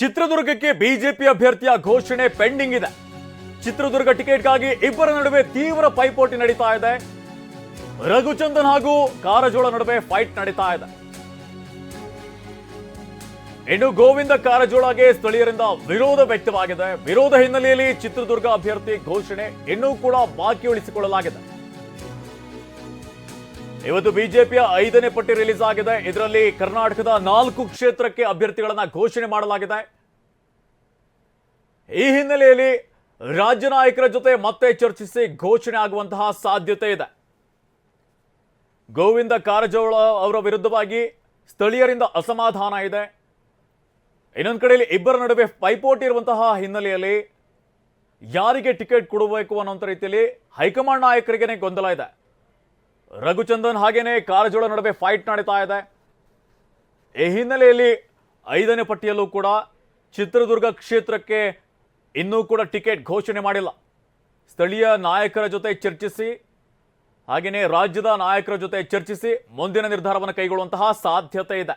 ಚಿತ್ರದುರ್ಗಕ್ಕೆ ಬಿಜೆಪಿ ಅಭ್ಯರ್ಥಿಯ ಘೋಷಣೆ ಪೆಂಡಿಂಗ್ ಇದೆ. ಚಿತ್ರದುರ್ಗ ಟಿಕೆಟ್ಗಾಗಿ ಇಬ್ಬರ ನಡುವೆ ತೀವ್ರ ಪೈಪೋಟಿ ನಡೀತಾ ಇದೆ. ರಘುಚಂದನ್ ಹಾಗೂ ಕಾರಜೋಳ ನಡುವೆ ಫೈಟ್ ನಡೀತಾ ಇದೆ. ಇನ್ನು ಗೋವಿಂದ ಕಾರಜೋಳಗೆ ಸ್ಥಳೀಯರಿಂದ ವಿರೋಧ ವ್ಯಕ್ತವಾಗಿದೆ. ವಿರೋಧ ಹಿನ್ನೆಲೆಯಲ್ಲಿ ಚಿತ್ರದುರ್ಗ ಅಭ್ಯರ್ಥಿ ಘೋಷಣೆ ಇನ್ನೂ ಕೂಡ ಬಾಕಿ ಉಳಿಸಿಕೊಳ್ಳಲಾಗಿದೆ. ಇವತ್ತು ಬಿಜೆಪಿಯ ಐದನೇ ಪಟ್ಟಿ ರಿಲೀಸ್ ಆಗಿದೆ. ಇದರಲ್ಲಿ ಕರ್ನಾಟಕದ ನಾಲ್ಕು ಕ್ಷೇತ್ರಕ್ಕೆ ಅಭ್ಯರ್ಥಿಗಳನ್ನ ಘೋಷಣೆ ಮಾಡಲಾಗಿದೆ. ಈ ಹಿನ್ನೆಲೆಯಲ್ಲಿ ರಾಜ್ಯ ನಾಯಕರ ಜೊತೆ ಮತ್ತೆ ಚರ್ಚಿಸಿ ಘೋಷಣೆ ಆಗುವಂತಹ ಸಾಧ್ಯತೆ ಇದೆ. ಗೋವಿಂದ ಕಾರಜೋಳ ಅವರ ವಿರುದ್ಧವಾಗಿ ಸ್ಥಳೀಯರಿಂದ ಅಸಮಾಧಾನ ಇದೆ. ಇನ್ನೊಂದು ಕಡೆಯಲ್ಲಿ ಇಬ್ಬರ ನಡುವೆ ಪೈಪೋಟಿ ಇರುವಂತಹ ಹಿನ್ನೆಲೆಯಲ್ಲಿ ಯಾರಿಗೆ ಟಿಕೆಟ್ ಕೊಡಬೇಕು ಅನ್ನೋಂಥ ರೀತಿಯಲ್ಲಿ ಹೈಕಮಾಂಡ್ ನಾಯಕರಿಗೇನೆ ಗೊಂದಲ ಇದೆ. ರಘುಚಂದನ್ ಹಾಗೇನೆ ಕಾರಜೋಳ ನಡುವೆ ಫೈಟ್ ನಡೀತಾ ಇದೆ. ಈ ಹಿನ್ನೆಲೆಯಲ್ಲಿ ಐದನೇ ಪಟ್ಟಿಯಲ್ಲೂ ಕೂಡ ಚಿತ್ರದುರ್ಗ ಕ್ಷೇತ್ರಕ್ಕೆ ಇನ್ನೂ ಕೂಡ ಟಿಕೆಟ್ ಘೋಷಣೆ ಮಾಡಿಲ್ಲ. ಸ್ಥಳೀಯ ನಾಯಕರ ಜೊತೆ ಚರ್ಚಿಸಿ ಹಾಗೆಯೇ ರಾಜ್ಯದ ನಾಯಕರ ಜೊತೆ ಚರ್ಚಿಸಿ ಮುಂದಿನ ನಿರ್ಧಾರವನ್ನು ಕೈಗೊಳ್ಳುವಂತಹ ಸಾಧ್ಯತೆ ಇದೆ.